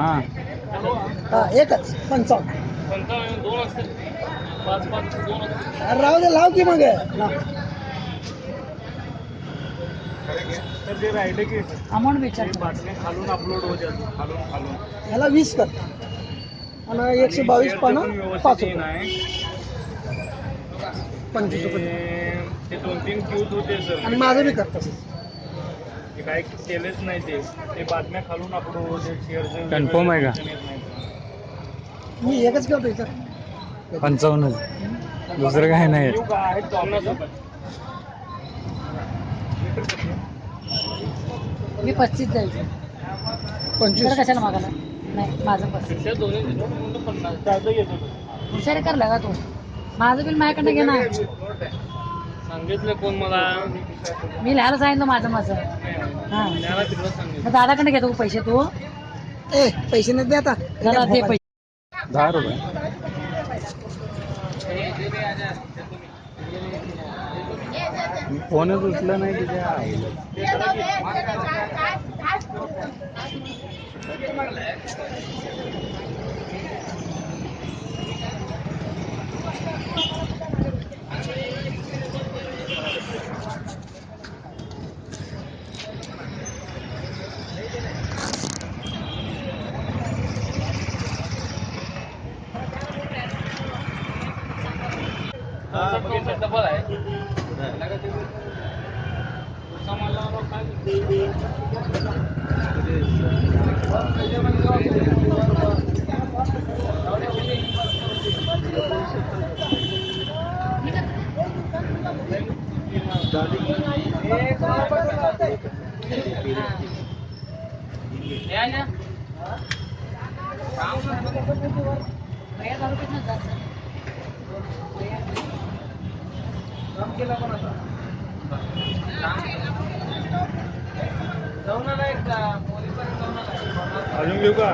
हा. हा एकच पंचावन्न. अरे राहू दे लाव की मग. तर ते राहिले की अमाऊंट ते विचार बातम्या खालून अपलोड होते अजून खालून खालून. याला वीस कर. आणि एकशे बावीस पानं पण पाच व्यवस्थित रुपये. पंचवीस रुपये. ते- ते दोन तीन क्यूज होते सर आणि माझं बी कर तसंच ते काय केलेच नाही ते. ते बातम्या खालून शेअरचे Confirm आहे का? मी एकच करतो इथं पंचावन्न. दुसरं काय नाही मी पस्तीस जायचं पंचवीस. कशाला मागायला? नाही माझं पस्तीस हुशारी करला का तू. माझं बिल माझ्याकडनं घे ना सांगितलं कोण मला? मी लिहायला सांगितलं माझं माझं. हा. तिकडं सांगितलं मग दादाकडे घेतो पैसे तू. ए पैसे नाही दे आता. जरा दे पैसे. दहा रुपये. फोनच उचलं नाही तिच्या आईला. Ayan na. Kamu na. Kaya taruh kita काम केलं पण आता. जाऊन आलाय का? पोलीस जाऊन आलाय अजून घेऊ का?